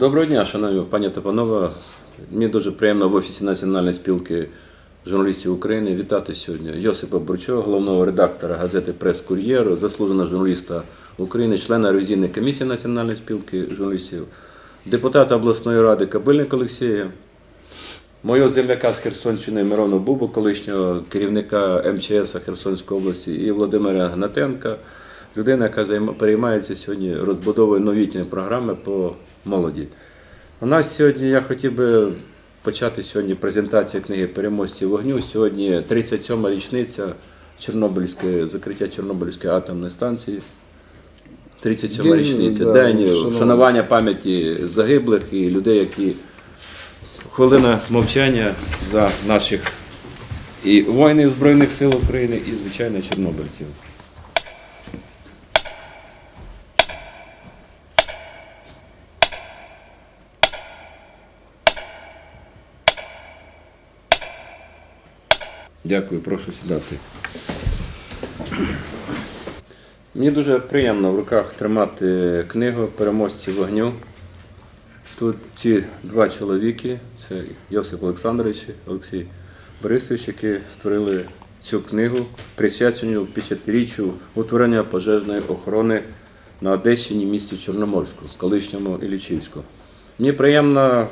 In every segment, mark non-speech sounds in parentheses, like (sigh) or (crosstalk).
Доброго дня, шановні пані та панове. Мені дуже приємно в офісі Національної спілки журналістів України вітати сьогодні Йосипа Бурчова, головного редактора газети Прес-Кур'єр, заслуженого журналіста України, члена ревізійної комісії Національної спілки журналістів, депутата обласної ради Кабильник Олексія, мого земляка з Херсонщини Мирона Бубу, колишнього керівника МЧС Херсонської області, і Володимира Гнатенка, людина, яка переймається сьогодні розбудовою новітньої програми по молоді. У нас сьогодні я хотів би почати сьогодні презентацію книги Переможці вогню. Сьогодні 37-ма річниця Чорнобильської закриття Чорнобильської атомної станції. 37-ма річниця, да, день вшанування. вшанування пам'яті загиблих і людей, які хвилина мовчання за наших і воїнів Збройних сил України, і звичайно чорнобильців. Дякую, прошу сідати. Мені дуже приємно в руках тримати книгу Переможці вогню. Тут ці два чоловіки, це Йосип Олександрович Олексій Борисович, які створили цю книгу, присвячену 50-річчю утворення пожежної охорони на Одещині, місті Чорноморську, колишньому Іллічівську. Мені приємно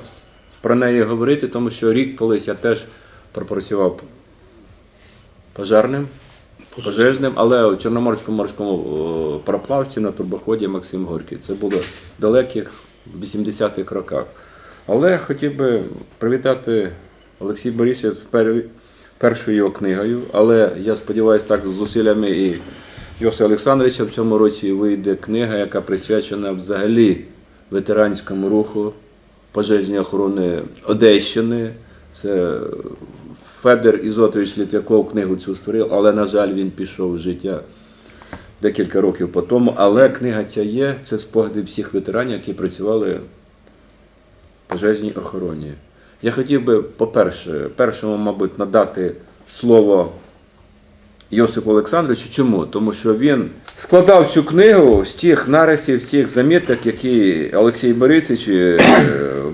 про неї говорити, тому що рік колись я теж пропрацював пожежним, пожежним, але у Чорноморському морському о, на турбоході Максим Горький. Це було в далеких 80-х роках. Але хотів би привітати Олексій Борисович з першою його книгою. Але я сподіваюся, так з зусиллями і Йоса Олександровича в цьому році вийде книга, яка присвячена взагалі ветеранському руху пожежної охорони Одещини. Це Федер Ізотович Літвяков книгу цю створив, але, на жаль, він пішов в життя декілька років по тому. Але книга ця є, це спогади всіх ветеранів, які працювали в пожежній охороні. Я хотів би, по-перше, першому, мабуть, надати слово Йосипу Олександровичу. Чому? Тому що він складав цю книгу з тих нарисів, з тих заміток, які Олексій Борисович, е,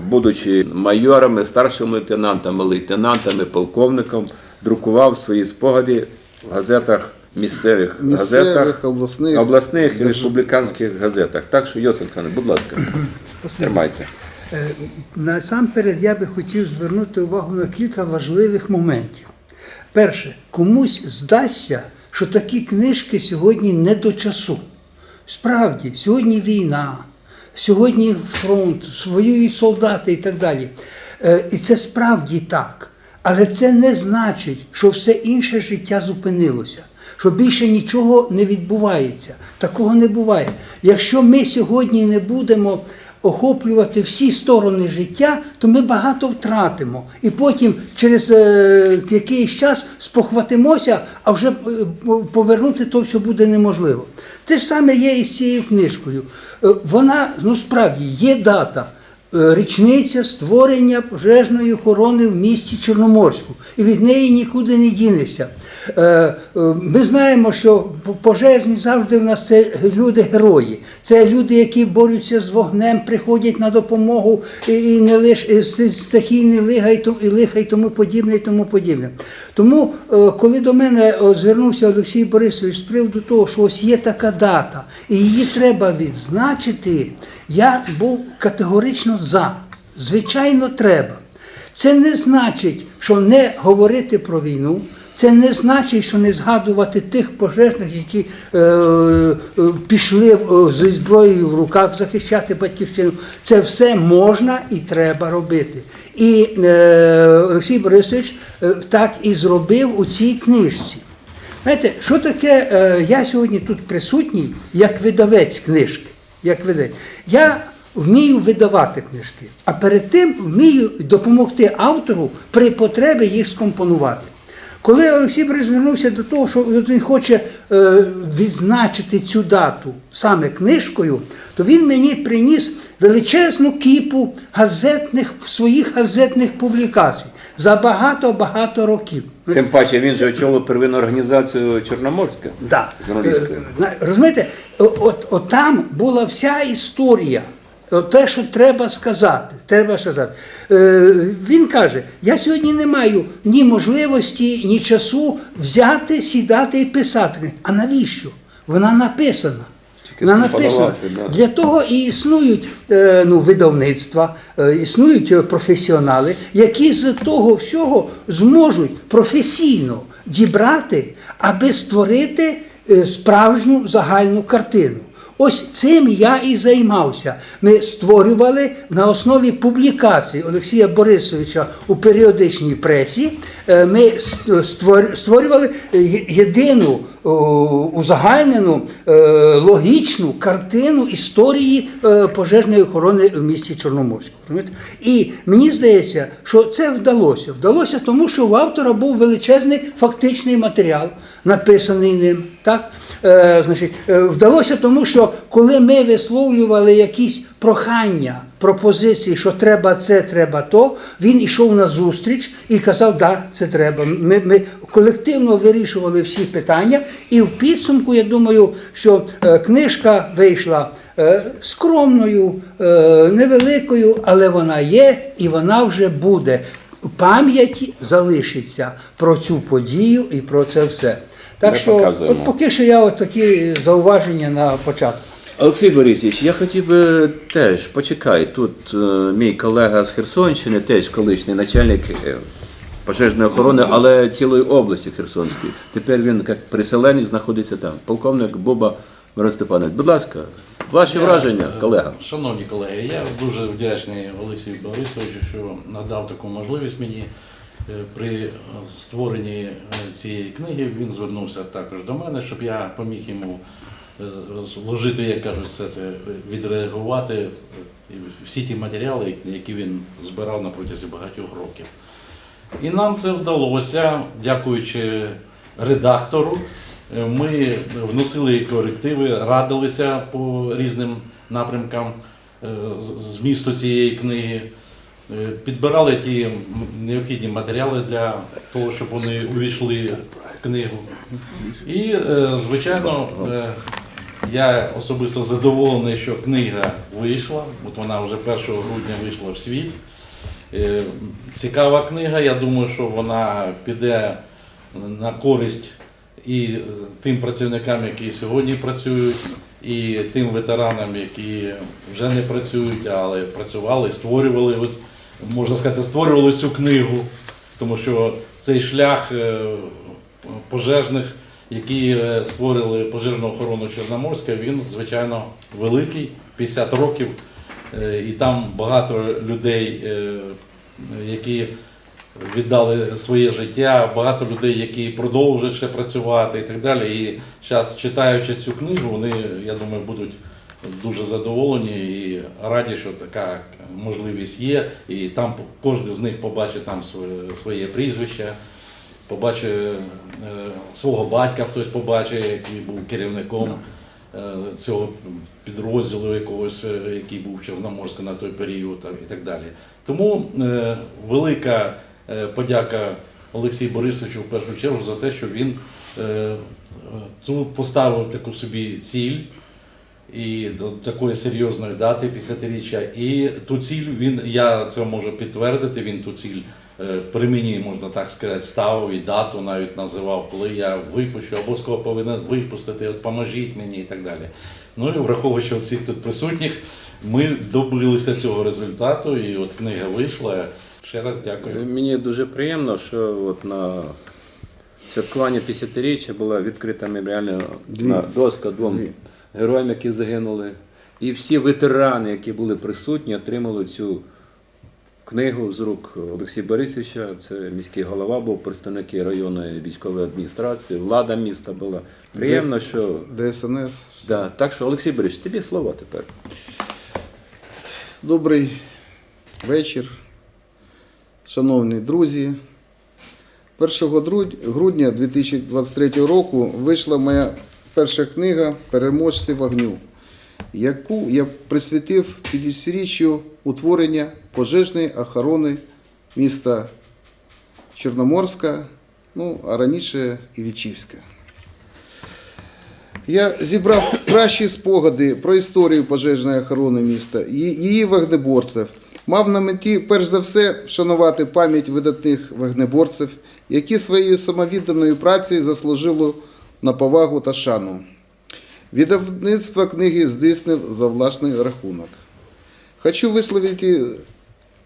будучи майорами, старшими лейтенантами, лейтенантами, полковником, друкував свої спогади в газетах місцевих, газетах, обласних. обласних і держ- республіканських газетах. Так що, Йосип Олександрович, будь ласка, тримайте. Е, Насамперед я би хотів звернути увагу на кілька важливих моментів. Перше, комусь здасться, що такі книжки сьогодні не до часу. Справді, сьогодні війна, сьогодні фронт, воюють солдати і так далі. Е, І це справді так. Але це не значить, що все інше життя зупинилося, що більше нічого не відбувається. Такого не буває. Якщо ми сьогодні не будемо охоплювати всі сторони життя, то ми багато втратимо. І потім через е, якийсь час спохватимося, а вже е, повернути то все буде неможливо. Те ж саме є і з цією книжкою. Е, Вона ну справді є дата. е, Річниця створення пожежної охорони в місті Чорноморську, і від неї нікуди не дінешся. Е, е, Ми знаємо, що пожежні завжди в нас це люди-герої. Це люди, які борються з вогнем, приходять на допомогу і не лише стихійні лиха і лиха і тому подібне, і тому подібне. Тому, е, коли до мене звернувся Олексій Борисович з приводу того, що ось є така дата, і її треба відзначити, я був категорично за. Звичайно, треба. Це не значить, що не говорити про війну. Це не значить, що не згадувати тих пожежних, які е, е, пішли е, зі зброєю в руках захищати батьківщину. Це все можна і треба робити. І е, Олексій Борисович е, так і зробив у цій книжці. Знаєте, що таке? е, я сьогодні тут присутній як видавець книжки. Як видавець. Я вмію видавати книжки, а перед тим вмію допомогти автору при потребі їх скомпонувати. Коли Олексій Борис звернувся до того, що він хоче е, відзначити цю дату саме книжкою, то він мені приніс величезну кіпу газетних своїх газетних публікацій за багато-багато років. Тим паче він же очолив первинну організацію Чорноморська. Да. Е, Розумієте, от, от там була вся історія. Е, те, що треба сказати. Треба сказати. Е, Він каже: я сьогодні не маю ні можливості, ні часу взяти, сідати і писати. А навіщо? Вона написана. Вона написана. Для того і існують е, ну, видавництва, існують професіонали, які з того всього зможуть професійно дібрати, аби створити справжню загальну картину. Ось цим я і займався. Ми створювали на основі публікацій Олексія Борисовича у періодичній пресі. е, Ми створ- створювали єдину узагальнену е, логічну картину історії е, пожежної охорони в місті Чорноморську. І мені здається, що це вдалося. Вдалося тому, що у автора був величезний фактичний матеріал, написаний ним. Так? Е, значить, е, вдалося тому, що коли ми висловлювали якісь прохання, пропозиції, що треба це, треба то, він йшов на зустріч і казав, да, це треба. Ми, ми колективно вирішували всі питання, і в підсумку, я думаю, що е, книжка вийшла скромною, невеликою, але вона є і вона вже буде. В пам'яті залишиться про цю подію і про це все. Так Ми що, показуємо. от поки що я от такі зауваження на початку. Олексій Борисович, я хотів би теж почекай. Тут е, мій колега з Херсонщини, теж колишній начальник е, пожежної охорони, але цілої області Херсонської. Тепер він як переселенець знаходиться там. Полковник Боба Мирон Степанович. Будь ласка, ваші Я, враження, е, колега. Шановні колеги, я дуже вдячний Олексію Борисовичу, що надав таку можливість мені. Е, При е, створенні е, цієї книги він звернувся також до мене, щоб я поміг йому зложити, як кажуть, все це, відреагувати всі ті матеріали, які він збирав на протязі багатьох років. І нам це вдалося, дякуючи редактору. Ми вносили корективи, радилися по різним напрямкам змісту цієї книги, підбирали ті необхідні матеріали для того, щоб вони увійшли в книгу. І, е, звичайно, е, я особисто задоволений, що книга вийшла. От вона вже 1 грудня вийшла в світ. Е, Цікава книга. Я думаю, що вона піде на користь і е, тим працівникам, які сьогодні працюють, і тим ветеранам, які вже не працюють, але працювали, створювали, можна сказати, створювали цю книгу, тому що цей шлях е, пожежних, які е, створили пожежну охорону Чорноморська, він, звичайно, великий, 50 років. Е, І там багато людей, які віддали своє життя, багато людей, які продовжують ще працювати і так далі. І зараз, читаючи цю книгу, вони, я думаю, будуть дуже задоволені і раді, що така можливість є. І там кожен з них побачить там своє, прізвище, побачить е, свого батька, хтось побачить, який був керівником е, цього підрозділу якогось, е, який був в Чорноморську на той період і так далі. Тому велика подяка Олексію Борисовичу в першу чергу за те, що він е, поставив таку собі ціль і до такої серйозної дати 50-річчя. І ту ціль він, я це можу підтвердити, він ту ціль е, при мені, можна так сказати, ставив і дату навіть називав, коли я випущу, обов'язково повинен випустити, от поможіть мені і так далі. Ну і враховуючи всіх тут присутніх, ми добилися цього результату, і от книга вийшла. Ще раз дякую. Мені дуже приємно, що от на святкування 50-річчя була відкрита меморіальна на- доска двом Дві. Героям, які загинули. І всі ветерани, які були присутні, отримали цю книгу з рук Олексія Борисовича. Це міський голова був, представники районної військової адміністрації, влада міста була. Приємно, що. ДСНС. Да. Так що, Олексій Борисович, тобі слово тепер. Добрий вечір, шановні друзі. 1 грудня 2023 року вийшла моя перша книга Переможці вогню, яку я присвятив 50-річчю утворення пожежної охорони міста Чорноморська, ну а раніше Іллічівська. Я зібрав кращі спогади про історію пожежної охорони міста, її вогнеборців. Мав на меті, перш за все, вшанувати пам'ять видатних вогнеборців, які своєю самовідданою працею заслужили на повагу та шану. Видавництво книги здійснив за власний рахунок. Хочу висловити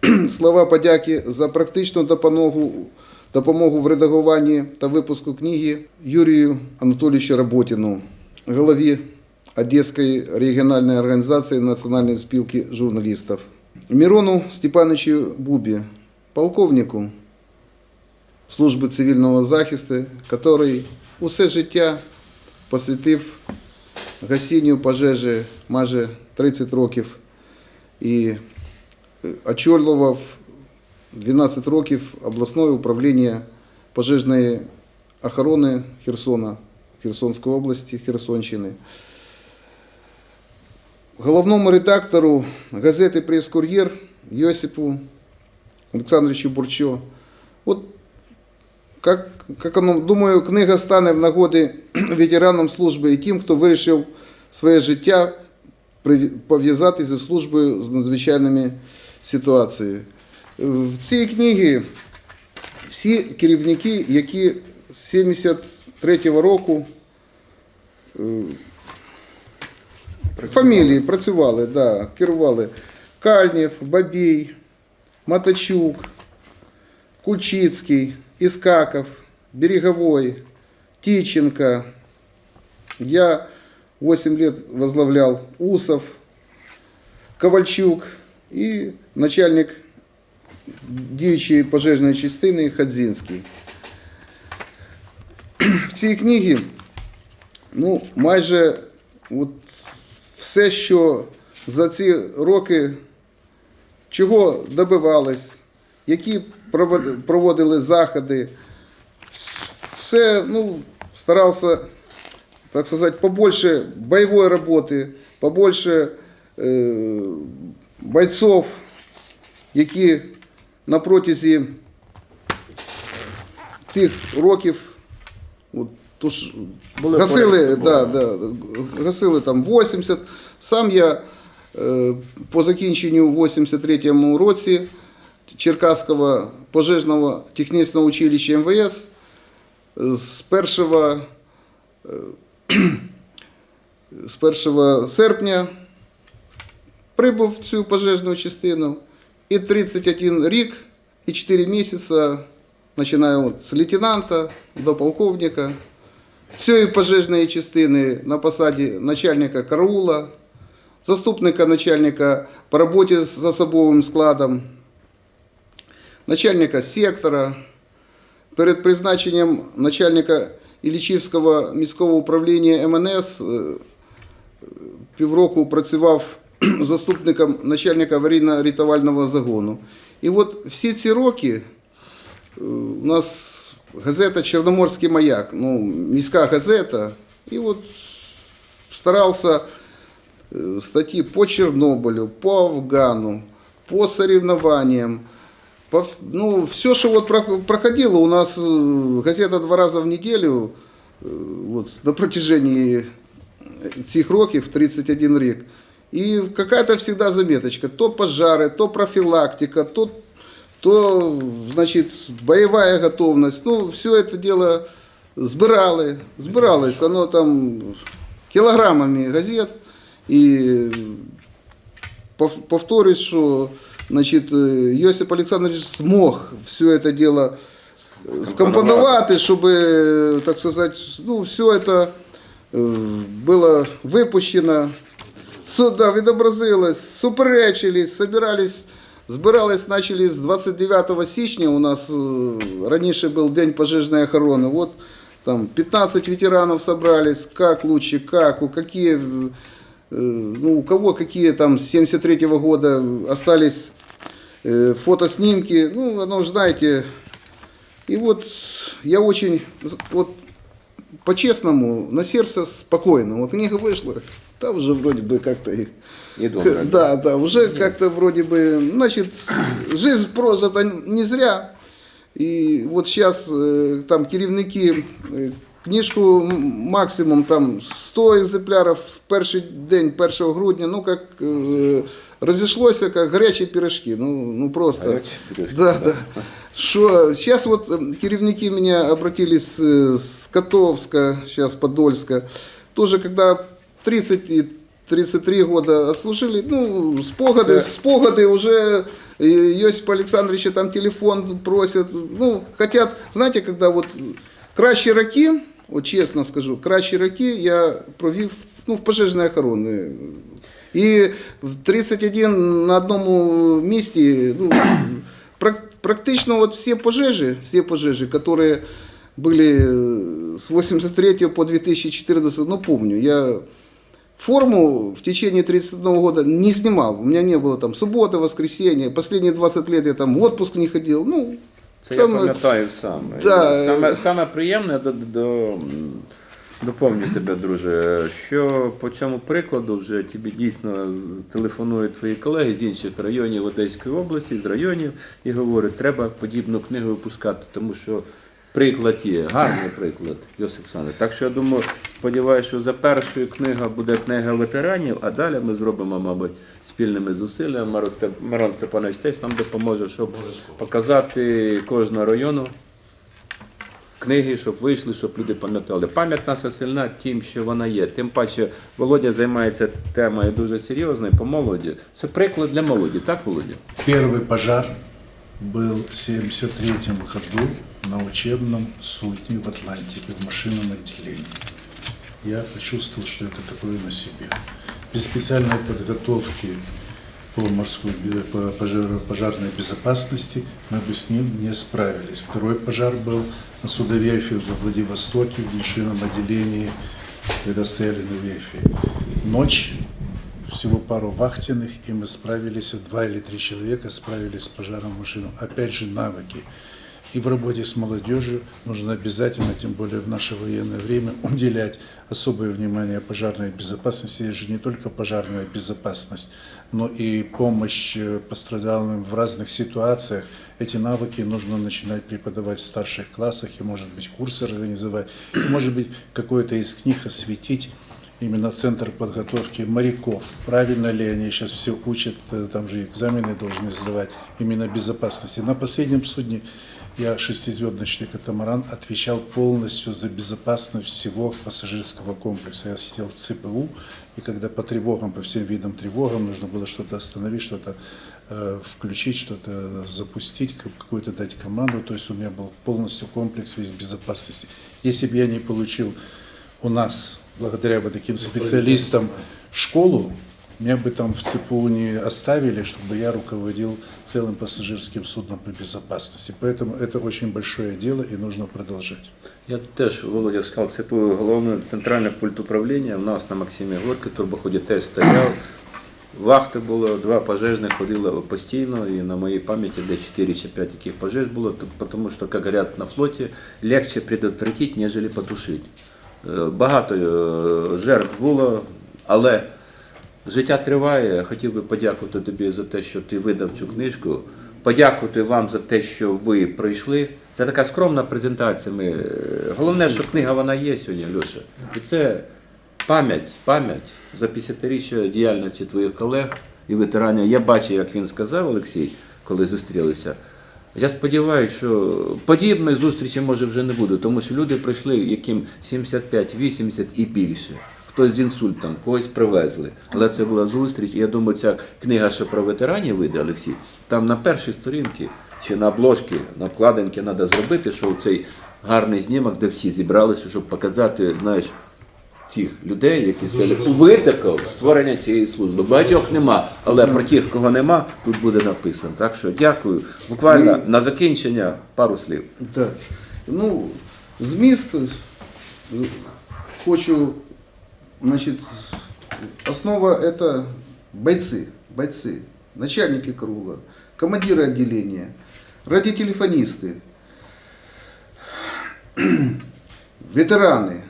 (clears throat) слова подяки за практичну допомогу, допомогу в редагуванні та випуску книги Юрію Анатолійовичу Роботіну, голові Одеської регіональної організації Національної спілки журналістів, Мирону Степановичу Бубі, полковнику служби цивільного захисту, який усе життя посвятив гасінню пожежі майже 30 років і е, очолював 12 років обласне управління пожежної охорони Херсона, Херсонської області, Херсонщини. Головному редактору газети «Прес-кур'єр» Йосипу Олександровичу Бурчо. От как, как оно, думаю, книга стане в нагоді (clears throat) ветеранам служби і тим, хто вирішив своє життя пов'язати зі службою з надзвичайними ситуаціями. В цій книгі всі керівники, які з 73-го року е, фамілії працювали, да, керували. Кальнєв, Бабій, Матачук, Кульчицкий, Искаков, Береговой, Тиченко. Я 8 лет возглавлял Усов, Ковальчук и начальник діючої пожежної частини Хадзінський. В цій книгі ну, майже от все, що за ці роки чого добивались, які проводили заходи, все, ну, старався, так сказать, побольше боевой работы, побольше е, бойцов, які на протязі цих років от, тож, Були гасили, да, да, гасили там 80. Сам я е, по закінченню в 83-му році Черкаського пожежного технічного училища МВС з 1, з 1 серпня прибув в цю пожежну частину. І 31 рік і 4 місяці, починаю з лейтенанта до полковника, цієї пожежної частини на посаді начальника караула, заступника начальника по роботі з особовим складом, начальника сектора, перед призначенням начальника Іллічівського міського управління МНС е, півроку працював (clears throat) заступником начальника аварійно-рятувального загону. І от всі ці роки е, у нас газета Чорноморський маяк, ну, міська газета, і от старався е, статьи по Чернобылю, по Афгану, по соревнованиям. По, в- ну, все, что вот про- проходило, у нас э, газета два раза в неделю э, вот, на протяжении цих років, 31 рік. І какая-то всегда заметочка. То пожары, то профилактика, то, то значит, боевая готовность. Ну, все это дело збирали, збиралось. Оно там кілограмами газет. І пов- повторюсь, що значить, е, Йосип Олександрович змог все це діло е, скомпонувати, щоб, е, так сказати, ну, все це е, було випущено, Су- да, відобразилось, суперечились, собирались, збирались, почали з 29 січня, у нас раніше був День пожежної охорони, от там 15 ветеранов собрались, как лучше, как, у какие, э, ну, у кого какие там с 73 года остались э, фотоснимки, ну, оно знаете, и вот я очень, вот по-честному, на сердце спокойно, вот книга вышла, там уже вроде бы как-то и (laughs) да, да, уже как-то вроде бы, значит, жизнь прожита не зря. И вот сейчас там керівники э, книжку максимум там 100 екземплярів в перший день 1 грудня, ну як е, розійшлося, як гарячі пирожки. Ну, ну просто. Пирожки, да, да. да. Что сейчас вот керівники меня обратились э, с Котовска, сейчас Подольска, тоже когда 30 и 33 года отслужили, ну, спогади, Це- спогади уже э, Йосипа Александровича там телефон просят, ну, хотят, знаете, когда вот кращі роки, от чесно скажу, кращі роки я провів ну, в пожежній охороні. І в 31 на одному місці, ну, (clears throat) прак- практично вот все пожежи, все пожежи, которые были э, с 83 по 2014, ну помню, я форму в течение 31 года не снимал. У меня не было там суббота, воскресенье. Последние 20 лет я там в отпуск не ходил. Ну, Це я пам'ятаю сам. да, Саме, е, саме приємне до, до, доповню тебе, друже, що по цьому прикладу вже тобі дійсно телефонують твої колеги з інших районів Одеської області, з районів, і говорять, треба подібну книгу випускати, тому що приклад є, гарний приклад, Йосип Олександрович. Так що я думаю, сподіваюся, що за першою книга буде книга ветеранів, а далі ми зробимо, мабуть, спільними зусиллями. Мирон Степанович теж нам допоможе, щоб показати кожного району книги, щоб вийшли, щоб люди пам'ятали. Пам'ять наша сильна тим, що вона є. Тим паче Володя займається темою дуже серйозною по молоді. Це приклад для молоді, так, Володя? Первый пожар был в 73-му году на учебном судне в Атлантике в машинном отделении. Я почувствовал, что это такое на себе. Без специальной подготовки по морской бе- по пожарной безопасности мы бы с ним не справились. Второй пожар был на судоверфи в Владивостоке в машинном отделении, когда стояли на верфи. Ночь, всего пару вахтенных, и мы справились, два или три человека справились с пожаром машину. Опять же, навыки. И в работе с молодежью нужно обязательно, тем более в наше военное время, (laughs) уделять особое внимание пожарной безопасности. Это же не только пожарная безопасность, но и помощь э, пострадавшим в разных ситуациях. Эти навыки нужно начинать преподавать в старших классах, и, может быть, курсы организовать, и, может быть, какой-то из книг осветить именно центр подготовки моряков. Правильно ли они сейчас все учат, э, там же экзамены должны сдавать, именно безопасности. На последнем судне я шестизвездочный катамаран отвечал полностью за безопасность всего пассажирского комплекса. Я сидел в ЦПУ, и когда по тревогам, по всем видам тревогам, нужно было что-то остановить, что-то э, включить, что-то запустить, как- какую-то дать команду. То есть у меня был полностью комплекс весь безопасности. Если бы я не получил у нас, благодаря вот таким специалистам, школу, меня бы там в ЦПУ не оставили, чтобы я руководил целым пассажирским судном по безопасности. Поэтому это очень большое дело и нужно продолжать. Я теж, Володя сказав, це по- головне центральне пульт управління. У нас на Максимі Горки турбоході теж стояв. Вахти було, два пожежних ходили постійно, і на моїй пам'яті де 4 чи 5 таких пожеж було, т- тому що, як говорять на флоті, легче предотвратити, ніж потушити. Е, Багато е, жертв було, але життя триває. Я хотів би подякувати тобі за те, що ти видав цю книжку. Подякувати вам за те, що ви прийшли. Це така скромна презентація. Ми... е, Головне, що книга вона є сьогодні, Льоша. І це пам'ять, пам'ять за 50-річчя діяльності твоїх колег і ветеранів. Я бачив, як він сказав, Олексій, коли зустрілися. Я сподіваюся, що подібної зустрічі може вже не буде, тому що люди прийшли, яким 75, 80 і більше. Хтось з інсультом, когось привезли. Але це була зустріч. І я думаю, ця книга, що про ветеранів вийде, Олексій, там на першій сторінці чи на обложці, на вкладинки треба зробити, що цей гарний знімок, де всі зібралися, щоб показати, знаєш, цих людей, які стали у витоках створення цієї служби. Багатьох нема, але про тих, кого нема, тут буде написано. Так що дякую. Буквально на закінчення пару слів. Так. Ну, зміст е, хочу, значит, основа это бойцы, бойцы, начальники круга, командиры отделения, радиотелефонисты, (clears throat) ветераны,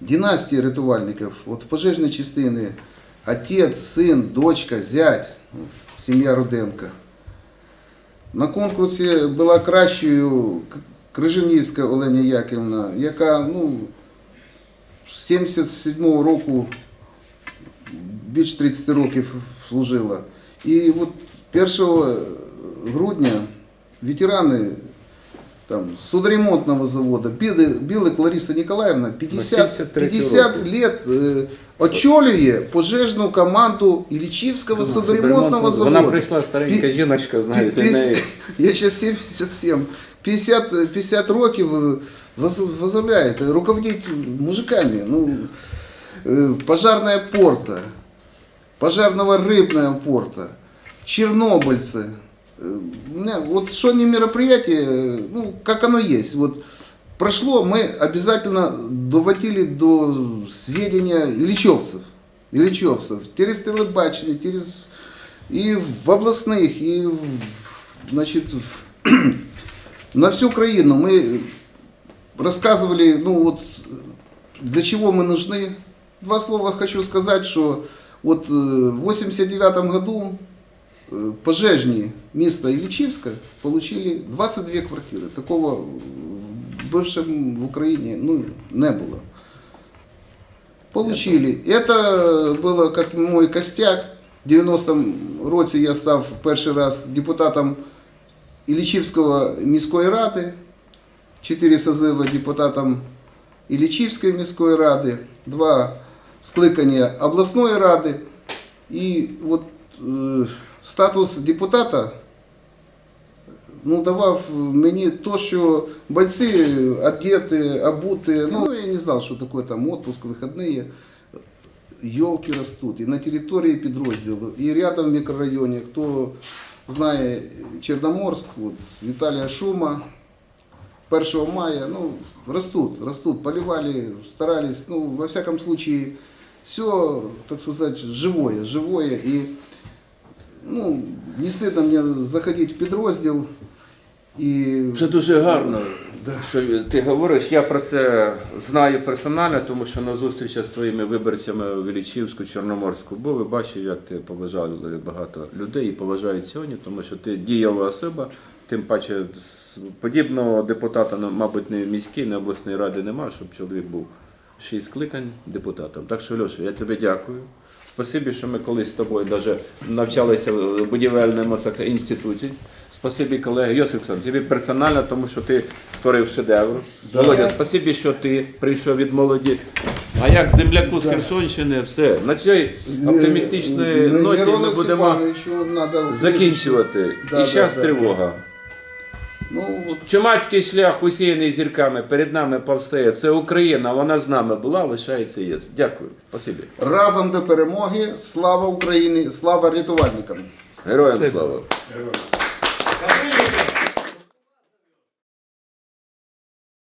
династии рятувальников. Вот в пожежной частине отец, сын, дочка, зять, ну, семья Руденко. На конкурсі була кращою к- Крижанівська Олена Яківна, яка ну, з 77-го року більш 30 років служила. І от 1 грудня ветерани там, судоремонтного завода, Білик, Білик Лариса Николаевна 50, 73 50 роки. лет е, очолює пожежну команду Іллічівського судоремонтного заводу. Вона прийшла старенька Пі- жіночка, знаєте, Пі- неї. (laughs) Я сейчас 77. 50, 50 років е, воз- возглавляет, е, руководить мужиками. Ну, э, пожарная порта, пожарного рыбного порта, чернобыльцы. Э, у меня Вот что не мероприятие, э, ну, как оно есть. Вот прошло, мы обязательно доводили до сведения іллічовців. Іллічовців. Через телебачення, через і в обласних, і в, значить, в, на всю країну ми рассказывали, ну вот, для чего мы нужны. Два слова хочу сказать, что вот э, в 89 году э, пожежні міста Іллічівська получили 22 квартири. Такого в бывшем в Україні ну, не було. Получили. Это было как мой костяк. В 90-м році я став перший раз депутатом Іллічівського міської ради, чотири созиви депутатом Іллічівської міської ради, два скликання обласної ради. І от е, статус депутата ну, давав мені то, що бойці одети, обути, ну я не знав, що таке там отпуск, вихідні. Елки растут и на территории підрозділу, и рядом в микрорайоне, кто знає Черноморск, от, Виталия Шума, 1 мая, ну, растут, растут, поливали, старались, ну, во всяком случае, все, так сказать, живое, живое, и, ну, не стыдно мне заходить в підрозділ, і Це дуже гарно, що ти говориш. Я про це знаю персонально, тому що на зустрічах з твоїми виборцями в Іллічівську, Чорноморську був і бачив, як ти поважали багато людей і поважають сьогодні, тому що ти дієва особа. Тим паче подібного депутата, ну, мабуть, не міській, не обласної ради немає, щоб чоловік був шість скликань депутатом. Так що, Льоша, я тобі дякую. Спасибі, що ми колись з тобою даже навчалися в будівельному інституті. Спасибі, колеги. Йосиф Олександрович, тобі персонально, тому що ти створив шедевр. Володя, спасибі, що ти прийшов від молоді. А як земляку з Херсонщини, все. На цій оптимістичній ноті ми будемо закінчувати. І зараз да. тривога. Ну, от Чумацький шлях, усіяний зірками, перед нами повстає. Це Україна, вона з нами була, лишається і є. Дякую. Спасибі. разом до перемоги. Слава Україні! Слава рятувальникам! Героям слава. Скажи,